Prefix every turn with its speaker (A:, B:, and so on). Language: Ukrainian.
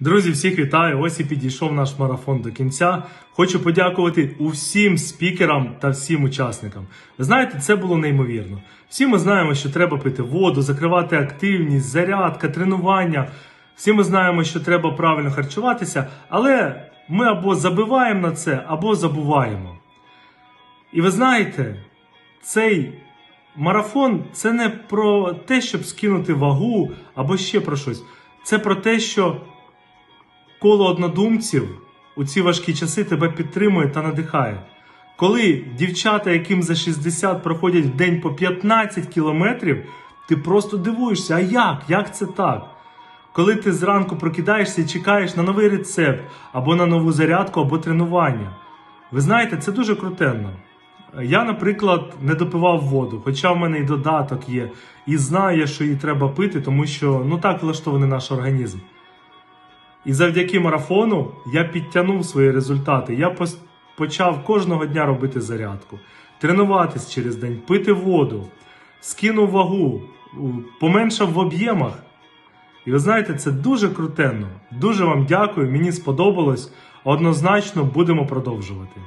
A: Друзі, всіх вітаю! Ось і підійшов наш марафон до кінця. Хочу подякувати усім спікерам та всім учасникам. Ви знаєте, це було неймовірно. Всі ми знаємо, що треба пити воду, закривати активність, зарядка, тренування. Всі ми знаємо, що треба правильно харчуватися, але ми або забиваємо на це, або забуваємо. І ви знаєте, цей марафон це не про те, щоб скинути вагу або ще про щось. Це про те, що коло однодумців у ці важкі часи тебе підтримує та надихає. Коли дівчата, яким за 60 проходять в день по 15 кілометрів, ти просто дивуєшся, а як? Як це так? Коли ти зранку прокидаєшся і чекаєш на новий рецепт, або на нову зарядку, або тренування. Ви знаєте, це дуже крутенно. Я, наприклад, не допивав воду, хоча в мене і додаток є, і знаю, що її треба пити, тому що ну так влаштований наш організм. І завдяки марафону я підтягнув свої результати. Я почав кожного дня робити зарядку, тренуватись через день, пити воду, скинув вагу, поменшав в об'ємах. І ви знаєте, це дуже крутенно. Дуже вам дякую, мені сподобалось. Однозначно будемо продовжувати.